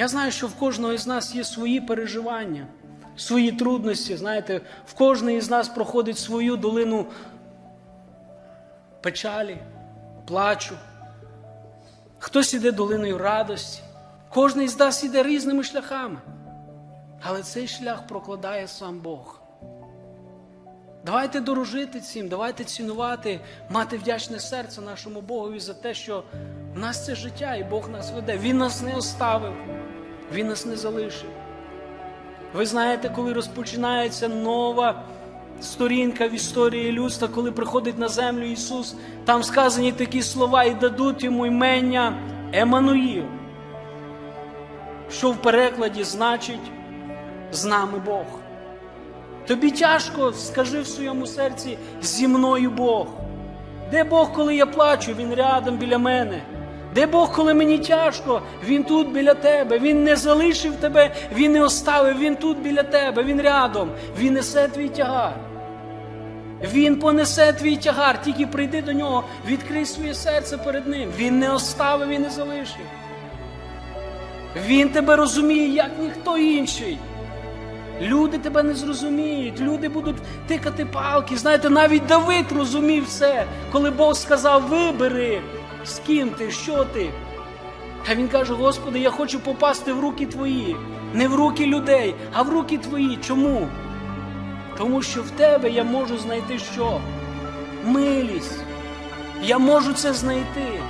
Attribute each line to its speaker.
Speaker 1: Я знаю, що в кожного із нас є свої переживання, свої трудності. Знаєте, в кожний із нас проходить свою долину печалі, плачу. Хтось іде долиною радості. Кожний з нас іде різними шляхами. Але цей шлях прокладає сам Бог. Давайте дорожити цим, давайте цінувати, мати вдячне серце нашому Богові за те, що в нас це життя, і Бог нас веде. Він нас не оставив, Він нас не залишив. Ви знаєте, коли розпочинається нова сторінка в історії людства, коли приходить на землю Ісус, там сказані такі слова і дадуть йому імення Еммануїл, що в перекладі значить з нами Бог. Тобі тяжко, скажи в своєму серці зі мною Бог. Де Бог, коли я плачу, Він рядом біля мене. Де Бог, коли мені тяжко, Він тут біля тебе. Він не залишив тебе, Він не оставив, Він тут біля тебе, Він рядом, Він несе твій тягар. Він понесе твій тягар, тільки прийди до нього, відкрий своє серце перед ним. Він не оставив і не залишив. Він тебе розуміє, як ніхто інший. Люди тебе не зрозуміють, люди будуть тикати палки. Знаєте, навіть Давид розумів все, коли Бог сказав: вибери, з ким ти, що ти. А він каже: Господи, я хочу попасти в руки твої, не в руки людей, а в руки твої. Чому? Тому що в тебе я можу знайти що? Милість. Я можу це знайти.